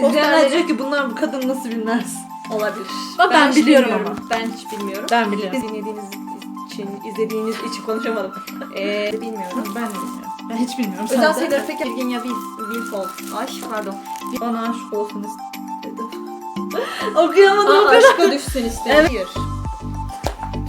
İzleyenler diyor ki bunlar bu kadın nasıl bilmez. Olabilir. Ama ben hiç biliyorum ama. Ben hiç bilmiyorum. Ben biliyorum. Biz dinlediğiniz için, izlediğiniz için konuşamadım. Ee, bilmiyorum. Ben de bilmiyorum. Ben hiç bilmiyorum. Özel Sen de. sayıları peki Virginia Wil- Wilford. Ay pardon. Bana aşık olsun istedim. Okuyamadım o Aa, kadar. aşka düşsün istedim. Hayır.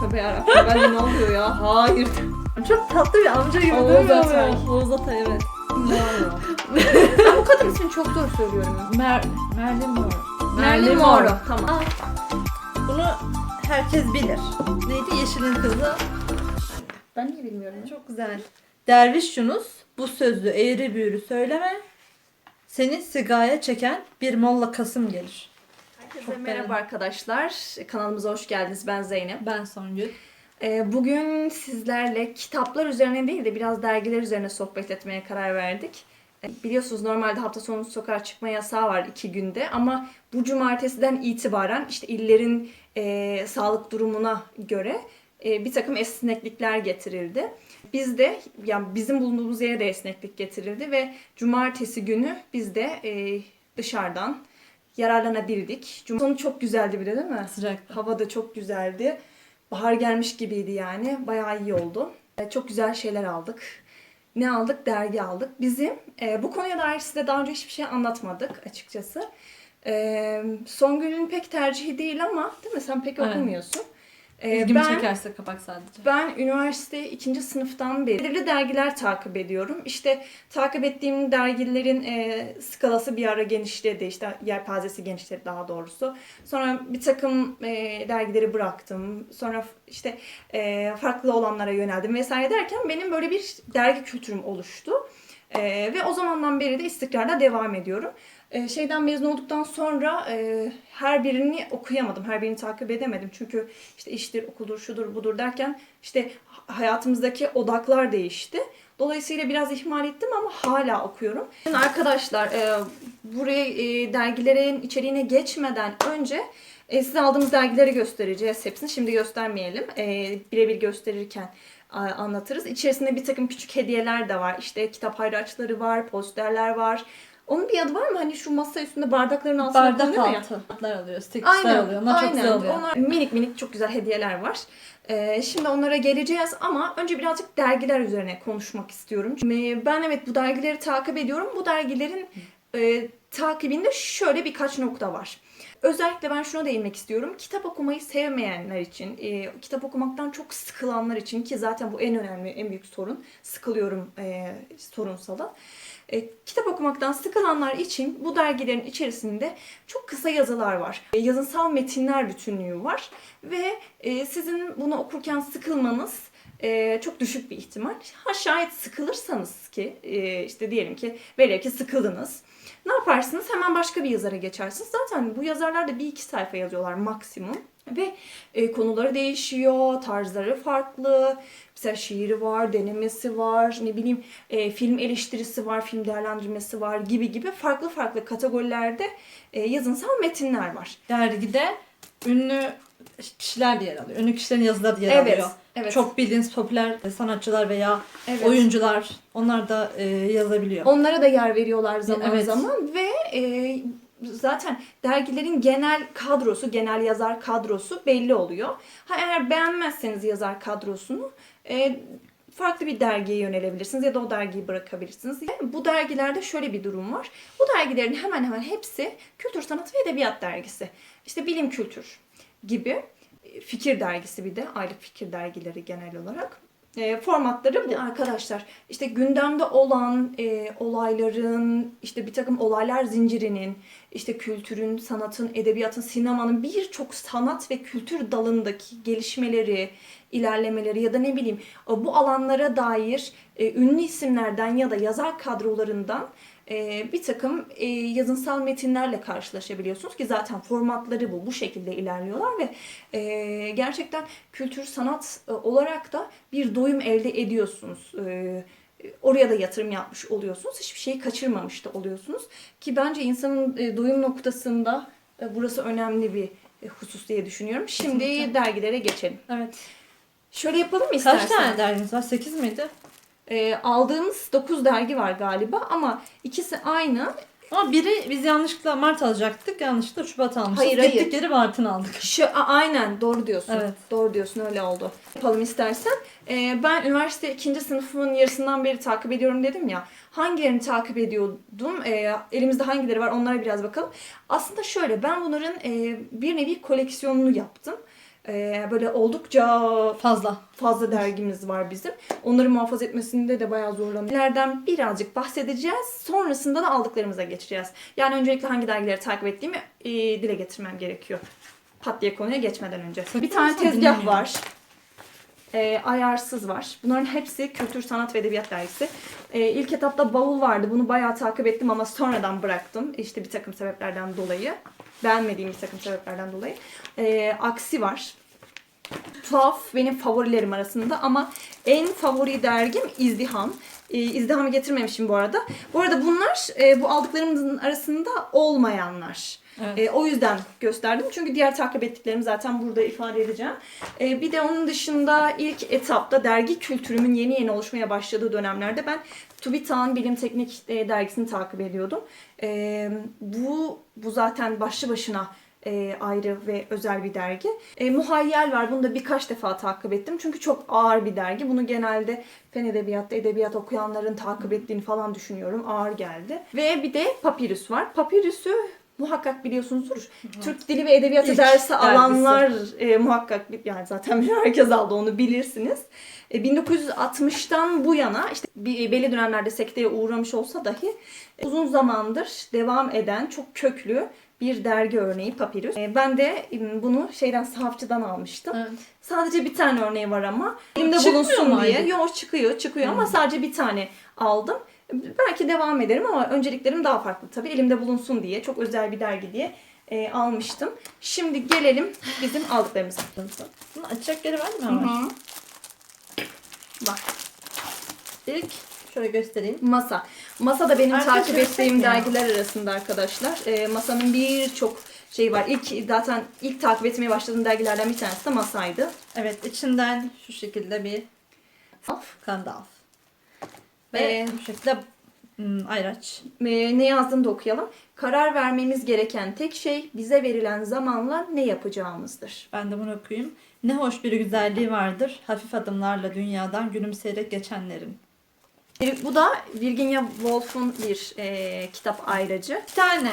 Tövbe yarabbim. Ben de ne oluyor ya? Hayır. Çok tatlı bir amca gibi Oğuz? Atay. Oğuz Atay evet. Ben bu kadın ismini çok zor söylüyorum. Mer Merlin Monroe. Marilyn Monroe. Tamam. Bunu herkes bilir. Neydi? Yeşilin kızı. Ben niye bilmiyorum ya? Çok güzel. Derviş Yunus bu sözü eğri büğrü söyleme. Seni sigaya çeken bir molla Kasım gelir. Herkese Çok merhaba beğendim. arkadaşlar. Kanalımıza hoş geldiniz. Ben Zeynep. Ben Songül. Ee, Bugün sizlerle kitaplar üzerine değil de biraz dergiler üzerine sohbet etmeye karar verdik. Ee, Biliyorsunuz normalde hafta sonu sokağa çıkma yasağı var iki günde ama bu cumartesiden itibaren işte illerin e, sağlık durumuna göre e, bir takım esneklikler getirildi. Biz de yani bizim bulunduğumuz yere de esneklik getirildi ve cumartesi günü biz de e, dışarıdan yararlanabildik. Cum sonu çok güzeldi bir de değil mi? Sıcak. Hava da çok güzeldi. Bahar gelmiş gibiydi yani. Bayağı iyi oldu. E, Çok güzel şeyler aldık. Ne aldık? Dergi aldık. Bizim e, bu konuya dair size daha önce hiçbir şey anlatmadık açıkçası. E, Songül'ün pek tercihi değil ama değil mi? Sen pek okumuyorsun. İlgimi ben, çekerse kapak sadece. ben üniversite ikinci sınıftan beri belirli dergiler takip ediyorum. İşte takip ettiğim dergilerin e, skalası bir ara genişledi. İşte yelpazesi genişledi daha doğrusu. Sonra bir takım e, dergileri bıraktım. Sonra işte e, farklı olanlara yöneldim vesaire derken benim böyle bir dergi kültürüm oluştu. E, ve o zamandan beri de istikrarla devam ediyorum. E, şeyden mezun olduktan sonra e, her birini okuyamadım, her birini takip edemedim. Çünkü işte iştir, okuldur, şudur, budur derken işte hayatımızdaki odaklar değişti. Dolayısıyla biraz ihmal ettim ama hala okuyorum. Arkadaşlar e, buraya e, dergilerin içeriğine geçmeden önce e, size aldığımız dergileri göstereceğiz hepsini. Şimdi göstermeyelim. E, birebir gösterirken anlatırız. İçerisinde bir takım küçük hediyeler de var. İşte kitap hayraçları var, posterler var. Onun bir adı var mı? Hani şu masa üstünde bardakların altına Bardak konuyor ya. altı. Alıyor. Stickler Aynen, alıyor. Onlar çok güzel oluyor. Onlar minik minik çok güzel hediyeler var. Ee, şimdi onlara geleceğiz ama önce birazcık dergiler üzerine konuşmak istiyorum. Ee, Ben evet bu dergileri takip ediyorum. Bu dergilerin e, takibinde şöyle birkaç nokta var. Özellikle ben şuna değinmek istiyorum. Kitap okumayı sevmeyenler için, e, kitap okumaktan çok sıkılanlar için ki zaten bu en önemli, en büyük sorun. Sıkılıyorum e, sorunsalı. E, kitap okumaktan sıkılanlar için bu dergilerin içerisinde çok kısa yazılar var. E, yazınsal metinler bütünlüğü var ve e, sizin bunu okurken sıkılmanız e, çok düşük bir ihtimal. Ha şayet sıkılırsanız ki e, işte diyelim ki velev ki sıkıldınız. Ne yaparsınız? Hemen başka bir yazara geçersiniz. Zaten bu yazarlar da bir iki sayfa yazıyorlar maksimum. Ve e, konuları değişiyor, tarzları farklı. Mesela şiiri var, denemesi var, ne bileyim e, film eleştirisi var, film değerlendirmesi var gibi gibi farklı farklı kategorilerde e, yazınsal metinler var. Dergide ünlü kişiler de yer alıyor. Ünlü kişilerin yazıları yer Evet, alıyor. evet. Çok bildiğiniz popüler sanatçılar veya Evet. oyuncular onlar da e, yazabiliyor. Onlara da yer veriyorlar zaman Evet. zaman ve e, zaten dergilerin genel kadrosu, genel yazar kadrosu belli oluyor. Ha eğer beğenmezseniz yazar kadrosunu e, farklı bir dergiye yönelebilirsiniz ya da o dergiyi bırakabilirsiniz. Bu dergilerde şöyle bir durum var. Bu dergilerin hemen hemen hepsi kültür, sanat ve edebiyat dergisi. İşte bilim kültür gibi. Fikir dergisi bir de aylık fikir dergileri genel olarak. E, formatları bu arkadaşlar. İşte gündemde olan e, olayların, işte bir takım olaylar zincirinin, işte kültürün, sanatın, edebiyatın, sinemanın birçok sanat ve kültür dalındaki gelişmeleri, ilerlemeleri ya da ne bileyim bu alanlara dair e, ünlü isimlerden ya da yazar kadrolarından e, bir takım e, yazınsal metinlerle karşılaşabiliyorsunuz ki zaten formatları bu. Bu şekilde ilerliyorlar ve e, gerçekten kültür sanat e, olarak da bir doyum elde ediyorsunuz. E, oraya da yatırım yapmış oluyorsunuz. Hiçbir şeyi kaçırmamış da oluyorsunuz. Ki bence insanın e, doyum noktasında e, burası önemli bir e, husus diye düşünüyorum. Şimdi Kesinlikle. dergilere geçelim. Evet. Şöyle yapalım mı Kaç istersen? tane derginiz var? 8 miydi? E, aldığımız 9 dergi var galiba ama ikisi aynı. Ama biri biz yanlışlıkla Mart alacaktık. Yanlışlıkla Şubat almışız. Hayır, Gittik hayır. geri Mart'ını aldık. Şu, a- aynen doğru diyorsun. Evet. Doğru diyorsun öyle oldu. Yapalım istersen. Ee, ben üniversite ikinci sınıfımın yarısından beri takip ediyorum dedim ya. Hangilerini takip ediyordum? Ee, elimizde hangileri var onlara biraz bakalım. Aslında şöyle ben bunların e, bir nevi koleksiyonunu yaptım. Ee, böyle oldukça Fazla. fazla dergimiz var bizim. Onları muhafaza etmesinde de bayağı zorlanıyoruz. Dergilerden birazcık bahsedeceğiz. Sonrasında da aldıklarımıza geçeceğiz. Yani öncelikle hangi dergileri takip ettiğimi e, dile getirmem gerekiyor. Pat diye konuya geçmeden önce. Bir tane tezgah var. E, ayarsız var. Bunların hepsi kültür, sanat ve edebiyat dergisi. E, ilk etapta bavul vardı. Bunu bayağı takip ettim ama sonradan bıraktım. İşte bir takım sebeplerden dolayı. Beğenmediğim bir takım sebeplerden dolayı. E, aksi var. Tuhaf benim favorilerim arasında ama en favori dergim İzdiham. Ee, İzdiham'ı getirmemişim bu arada. Bu arada bunlar e, bu aldıklarımızın arasında olmayanlar. Evet. E, o yüzden gösterdim. Çünkü diğer takip ettiklerimi zaten burada ifade edeceğim. E, bir de onun dışında ilk etapta dergi kültürümün yeni yeni oluşmaya başladığı dönemlerde ben TÜBİTAK'ın Bilim Teknik e, dergisini takip ediyordum. E, bu bu zaten başlı başına e, ayrı ve özel bir dergi. E, Muhayyel var. Bunu da birkaç defa takip ettim. Çünkü çok ağır bir dergi. Bunu genelde fen edebiyatta edebiyat okuyanların takip ettiğini falan düşünüyorum. Ağır geldi. Ve bir de Papyrus var. Papyrus'u muhakkak biliyorsunuzdur. Türk Dili ve Edebiyatı İlk dersi dergisi. alanlar e, muhakkak yani zaten herkes aldı onu bilirsiniz. E, 1960'tan bu yana işte belli dönemlerde sekteye uğramış olsa dahi e, uzun zamandır devam eden çok köklü bir dergi örneği Papyrus. E, ben de bunu şeyden sahafçıdan almıştım. Evet. Sadece bir tane örneği var ama elimde bulunsun diye. Yok çıkıyor çıkıyor ama Hmm. sadece bir tane aldım. Belki devam ederim ama önceliklerim daha farklı tabii. Elimde bulunsun diye çok özel bir dergi diye e, almıştım. Şimdi gelelim bizim aldıklarımıza. Bunu açacak yeri var mı? Hı Var. hı. Bak İlk şöyle göstereyim. masa. Masa da benim Arkadaşlar takip ettiğim dergiler arasında arkadaşlar. E, masanın birçok şey var. İlk zaten ilk takip etmeye başladığım dergilerden bir tanesi de masaydı. Evet içinden şu şekilde bir af, kandal. Ve Ee, bu şekilde hmm, ayraç. E, ne yazdığını da okuyalım. Karar vermemiz gereken tek şey bize verilen zamanla ne yapacağımızdır. Ben de bunu okuyayım. Ne hoş bir güzelliği vardır. Hafif adımlarla dünyadan gülümseyerek geçenlerin. Bu da Virginia Woolf'un bir e, kitap ayracı. Bir tane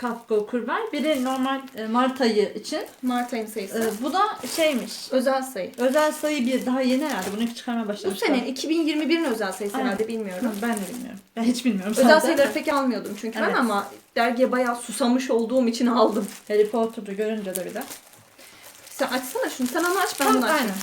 Kafka okur var. Biri normal e, Mart ayı için. Mart ayın sayısı. E, bu da şeymiş. özel sayı. Özel sayı bir daha yeni herhalde. Bunu çıkarmaya Bu başlamışlar. sene 2021'in özel sayısı Aynen. herhalde bilmiyorum. Hı, Ben de bilmiyorum. Ben hiç bilmiyorum. Özel zaten. sayıları pek almıyordum çünkü ben Evet. ama dergiye bayağı susamış olduğum için aldım. Harry Potter'ı görünce de bir de. Sen açsana şunu. Sen onu aç ben Tamam, bunu açayım. aynen.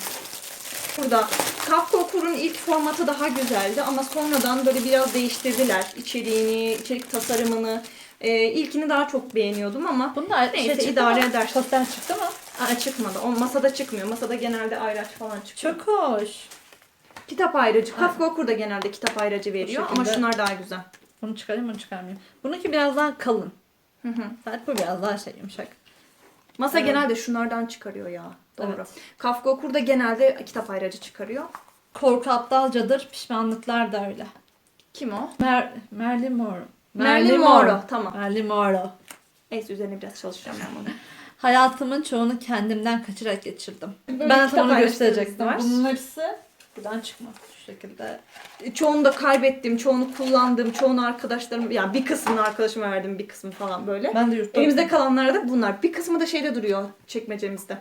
Burada Kafka Okur'un ilk formatı daha güzeldi ama sonradan böyle biraz değiştirdiler içeriğini, içerik tasarımını. Ee, ilkini daha çok beğeniyordum ama Bunu da Neyse, şey idare mı? eder. Poster çıktı mı? Aa, çıkmıyor. O masada çıkmıyor. Masada genelde ayraç falan çıkıyor. Çok hoş. Kitap ayracı. Kafka Okur da genelde kitap ayracı veriyor ama şunlar daha güzel. Bunu çıkarayım bunu çıkarmayayım. Bununki biraz daha kalın. Hı hı. Bu biraz daha şey yumuşak. Masa Evet. genelde şunlardan çıkarıyor ya. Doğru. Evet. Kafka Okur da genelde kitap ayracı çıkarıyor. Korku aptalcadır, pişmanlıklar da öyle. Kim o? Mer Merlin Monroe. Marilyn Monroe. Tamam. Marilyn Monroe. Neyse üzerine biraz çalışacağım ben bunu. Hayatımın çoğunu kendimden kaçırarak geçirdim. Böyle ben sana onu gösterecektim. var. Bunun hepsi buradan çıkmaz şu şekilde. Çoğunu da kaybettim, çoğunu kullandım, çoğunu arkadaşlarım, ya bir kısmını arkadaşıma verdim, bir kısmı falan böyle. Ben de yurtta Elimizde kalanlar da bunlar. Bir kısmı da şeyde duruyor çekmecemizde.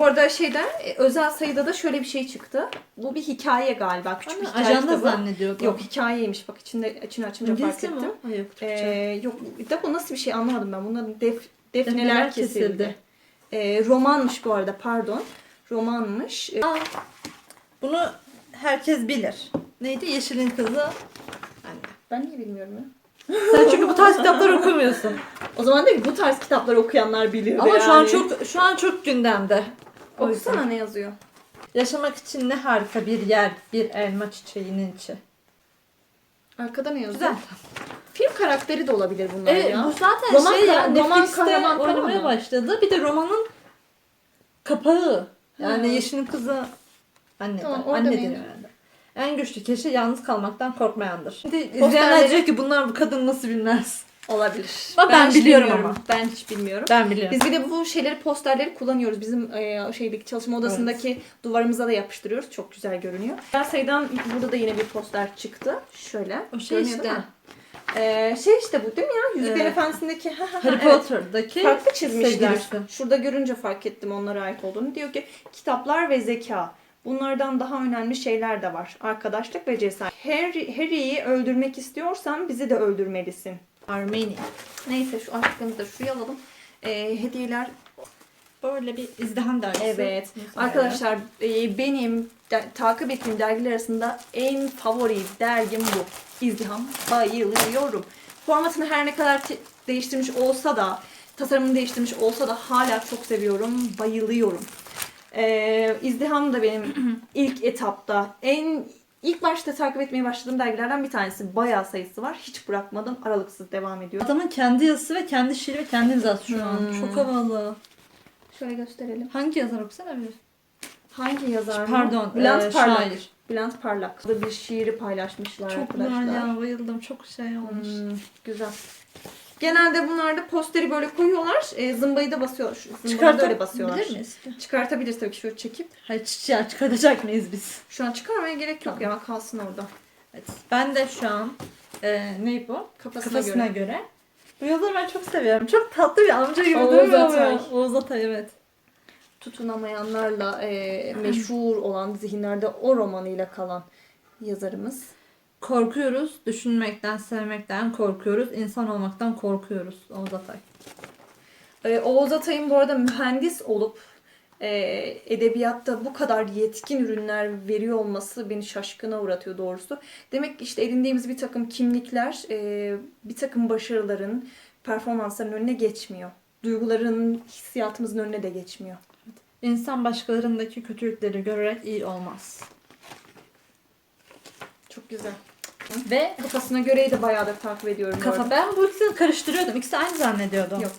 Bu arada şeyden e, özel sayıda da şöyle bir şey çıktı. Bu bir hikaye galiba. Küçük bir hikaye ajanda kitabı. zannediyordum. Yok hikayeymiş. Bak içinde içini açınca fark İngilizce ettim. mi? o? Hayır. Ee, yok da bu nasıl bir şey anlamadım ben. Bunların def, defneler, Defneler kesildi. kesildi. Ee, romanmış bu arada pardon. Romanmış. Ee, Aa, bunu herkes bilir. Neydi? Yeşilin kızı. Anne. ben niye bilmiyorum ya. Sen çünkü bu tarz kitaplar okumuyorsun. O zaman değil mi? Bu tarz kitapları okuyanlar biliyor. Ama şu an yani. çok şu an çok gündemde. O yüzden. Okusana ne yazıyor. Yaşamak için ne harika bir yer, bir elma çiçeğinin içi. Arkada ne yazıyor? Güzel. Film karakteri de olabilir bunlar Evet, ya. bu zaten Roman şey ya, roman Netflix'te kahraman falan oynamaya mı? başladı. Bir de romanın kapağı. Yani. Yeşil'in kızı anne, Tamam, orada anne deniyor. En güçlü kişi yalnız kalmaktan korkmayandır. Şimdi izleyenler diyecek ki bunlar bu kadın nasıl bilmez. Olabilir. Ama ben hiç biliyorum ama. Ben hiç bilmiyorum. Ben biliyorum. Biz bir de bu şeyleri posterleri kullanıyoruz. Bizim e, şeydeki çalışma odasındaki duvarımıza da yapıştırıyoruz. Çok güzel görünüyor. Sayıdan burada da yine bir poster çıktı. Şöyle. O şey işte. Ee, şey işte bu değil mi ya? Yüzüklerin Ee, Efendisi'ndeki ha, ha, ha, Harry evet. Potter'daki Farklı çizmişler. sevgilisi. Şurada görünce fark ettim onlara ait olduğunu. Diyor ki kitaplar ve zeka. Bunlardan daha önemli şeyler de var. Arkadaşlık ve cesaret. Harry, Harry'i öldürmek istiyorsan bizi de öldürmelisin. Armenia. Neyse şu açtığımızda da şuraya alalım. Ee, hediyeler Böyle bir izdiham dergisi. Evet. Mesela. Arkadaşlar e, benim de- takip ettiğim dergiler arasında en favori dergim bu. İzdiham. Bayılıyorum. Formatını her ne kadar değiştirmiş olsa da, tasarımını değiştirmiş olsa da hala çok seviyorum. Bayılıyorum. Ee, İzdiham da benim ilk etapta en ilk başta takip etmeye başladığım dergilerden bir tanesi. Bayağı sayısı var. Hiç bırakmadım. Aralıksız devam ediyor. Adamın kendi yazısı ve kendi şiiri ve kendi imzası şu an. Hmm. Çok havalı. Şöyle gösterelim. Hangi yazar okusana bir. Hangi yazar? Pardon. Bülent e, Parlak. şair. Bülent Parlak. Burada bir şiiri paylaşmışlar Çok arkadaşlar. güzel ya bayıldım. Çok şey olmuş. Hmm, güzel. Genelde bunlarda posteri böyle koyuyorlar. E, zımbayı da basıyorlar. Şu Zımbayı da öyle basıyorlar. Çıkartabilir miyiz? Çıkartabiliriz tabii ki şöyle çekip. Hayır çi- ya çıkartacak mıyız biz? Şu an çıkarmaya gerek yok ya kalsın orada. Evet. Ben de şu an e, ne bu? Kafasına, Kafasına göre. göre. Bu yazarı ben çok seviyorum. Çok tatlı bir amca gibi Oğuz Atay. Oğuz Atay evet. Tutunamayanlarla e, meşhur olan zihinlerde o romanıyla kalan yazarımız. Korkuyoruz. Düşünmekten, sevmekten korkuyoruz. İnsan olmaktan korkuyoruz. Oğuz Atay. E, Oğuz Atay'ın bu arada mühendis olup e, edebiyatta bu kadar yetkin ürünler veriyor olması beni şaşkına uğratıyor doğrusu. Demek ki işte edindiğimiz bir takım kimlikler e, bir takım başarıların, performansların önüne geçmiyor. Duyguların, hissiyatımızın önüne de geçmiyor. İnsan başkalarındaki kötülükleri görerek iyi olmaz. Çok güzel. Ve Kafasına göreyi de bayağıdır takip ediyorum. kafa ben bu ikisini karıştırıyordum. İkisi aynı zannediyordum. Yok.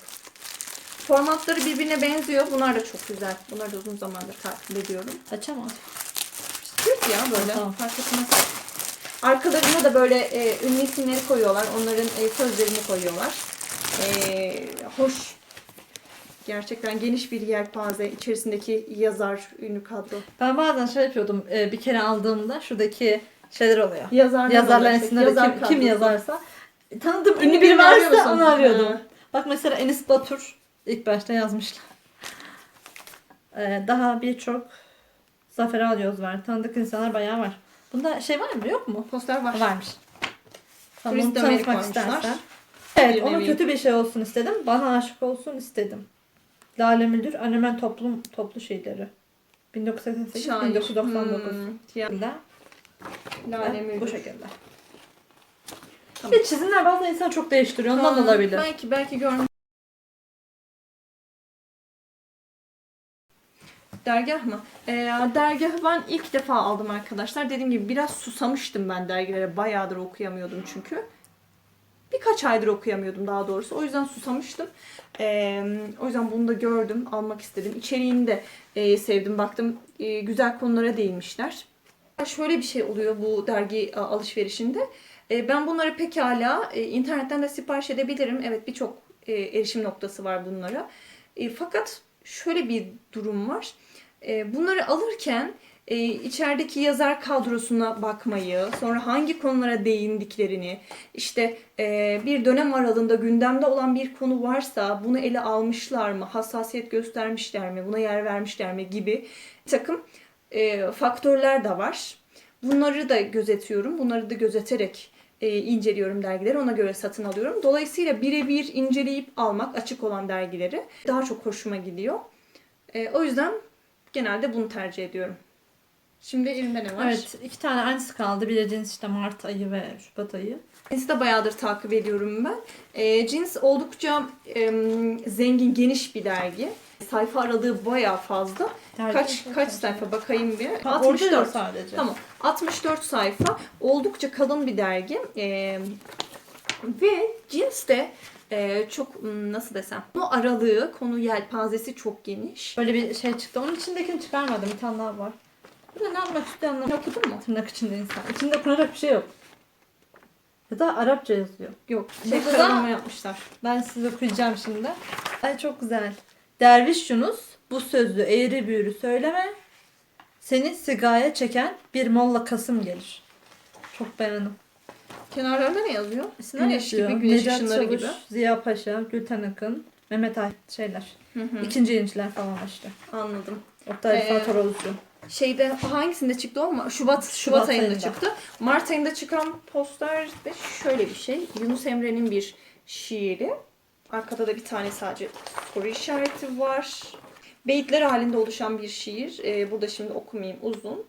Formatları birbirine benziyor. Bunlar da çok güzel. Bunları da uzun zamandır takip ediyorum. Açamaz. Yok ya böyle. Tamam. Arkalarına da böyle e, ünlü isimleri koyuyorlar. Onların e, sözlerini koyuyorlar. E, hoş. Gerçekten geniş bir yelpaze. içerisindeki yazar, ünlü kadro. Ben bazen şey yapıyordum. e, bir kere aldığımda şuradaki şeyler oluyor. Yazarlar, Yazarların olacak. isimleri Yazar kim, kim kadrosu. yazarsa. Tanıdığım ünlü biri birini arıyor varsa musun? onu arıyordum. Ha. Bak mesela Enis Batur ilk başta yazmışlar. Ee, daha birçok Zafer Alyoz var. Tanıdık insanlar bayağı var. Bunda şey var mı? Yok mu? Poster var. Varmış. Tamam, Turist onu tanıtmak koymuşlar. istersen. Evet, Bir nevi. kötü bir şey olsun istedim. Bana aşık olsun istedim. Lale Müldür, Annemen Toplum Toplu Şeyleri. 1988 Şair. 1999 Hmm, ya, yılında. Lale Ve Müldür. Bu şekilde. Tamam. Bir çizimler bazen insanı çok değiştiriyor. Ondan Tamam, olabilir. Belki belki görmüş. Dergah mı? Ee, dergahı ben ilk defa aldım arkadaşlar. Dediğim gibi biraz susamıştım ben dergilere. Bayağıdır okuyamıyordum çünkü. Birkaç aydır okuyamıyordum daha doğrusu. O yüzden susamıştım. Ee, o yüzden bunu da gördüm. Almak istedim. İçeriğini de e, sevdim. Baktım e, güzel konulara değinmişler. Şöyle bir şey oluyor bu dergi a, alışverişinde. E, Ben bunları pekala e, internetten de sipariş edebilirim. Evet birçok e, erişim noktası var bunlara. E, Fakat şöyle bir durum var. E, Bunları alırken e, içerideki yazar kadrosuna bakmayı, sonra hangi konulara değindiklerini, işte e, bir dönem aralığında gündemde olan bir konu varsa bunu ele almışlar mı, hassasiyet göstermişler mi, buna yer vermişler mi gibi takım e, faktörler de var. Bunları da gözetiyorum. Bunları da gözeterek e, inceliyorum dergileri. Ona göre satın alıyorum. Dolayısıyla birebir inceleyip almak açık olan dergileri daha çok hoşuma gidiyor. E, o yüzden genelde bunu tercih ediyorum. Şimdi elimde ne var? Evet, iki tane aynısı kaldı. Biri cins işte Mart ayı ve Şubat ayı. Cins'i de bayağıdır takip ediyorum ben. E, Cins oldukça e, zengin, geniş bir dergi. Sayfa aralığı bayağı fazla. Kaç kaç sayfa bakayım bir. Ha, orada 64. yok sadece. Tamam. 64 sayfa. Oldukça kalın bir dergi. Ee, ve cins de e, çok nasıl desem konu aralığı, konu yelpazesi çok geniş. Böyle bir şey çıktı. Onun içindekini çıkarmadım. Bir tane daha var. Burada ne yapmak istiyor anlamadım. Okudun mu? Tırnak içinde insan. İçinde okunacak bir şey yok. Ya da Arapça yazıyor. Yok. Şey Burada yapmışlar. Ben size okuyacağım şimdi. Ay çok güzel. Derviş Yunus bu sözlü eğri büğrü söyleme. Seni sigaya çeken bir molla Kasım gelir. Çok beğendim. Kenarlarında ne yazıyor? İsimler Güneş yazıyor. gibi, güneş Necat ışınları Çavuş, gibi. Ziya Paşa, Gülten Akın, Mehmet Ay şeyler. Hı hı. İkinci yeniçler falan işte. Anladım. Oktay Ee, Rıfat Orozcu. Şeyde hangisinde çıktı o mu? Şubat, Şubat, Şubat ayında, ayında. çıktı. Mart ayında çıkan poster de şöyle bir şey. Yunus Emre'nin bir şiiri. Arkada da bir tane sadece soru işareti var. Beyitler halinde oluşan bir şiir. Ee, burada şimdi okumayayım uzun.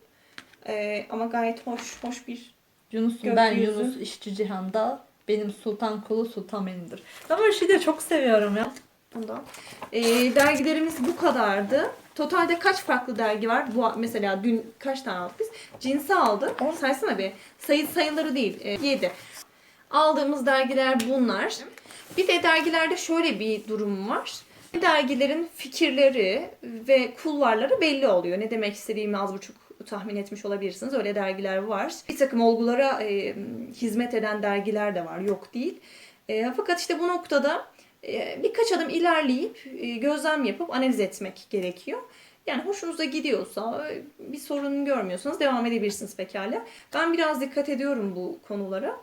Ee, ama gayet hoş, hoş bir Yunus'um ben gökyüzü. Yunus işçi cihanda. Benim sultan kulu sultan benimdir. Ben böyle şeyleri çok seviyorum ya. Ondan. Ee, dergilerimiz bu kadardı. Totalde kaç farklı dergi var? Bu mesela dün kaç tane aldık biz? Cinsi aldık. On. Saysana bir. Sayı sayıları değil. 7. Aldığımız dergiler bunlar. Bir de dergilerde şöyle bir durum var. Dergilerin fikirleri ve kulvarları belli oluyor. Ne demek istediğimi az buçuk tahmin etmiş olabilirsiniz. Öyle dergiler var. Bir takım olgulara e, hizmet eden dergiler de var. Yok değil. E, fakat işte bu noktada e, birkaç adım ilerleyip e, gözlem yapıp analiz etmek gerekiyor. Yani hoşunuza gidiyorsa, e, bir sorun görmüyorsanız devam edebilirsiniz pekala. Ben biraz dikkat ediyorum bu konulara.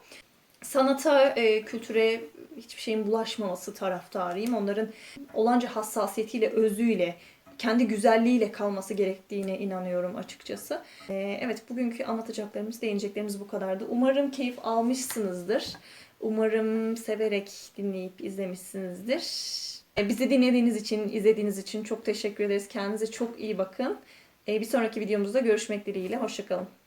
Sanata, e, kültüre hiçbir şeyin bulaşmaması taraftarıyım. Onların olanca hassasiyetiyle, özüyle, kendi güzelliğiyle kalması gerektiğine inanıyorum açıkçası. E, evet, bugünkü anlatacaklarımız, değineceklerimiz bu kadardı. Umarım keyif almışsınızdır. Umarım severek dinleyip izlemişsinizdir. E, Bizi dinlediğiniz için, izlediğiniz için çok teşekkür ederiz. Kendinize çok iyi bakın. E, Bir sonraki videomuzda görüşmek dileğiyle. Hoşçakalın.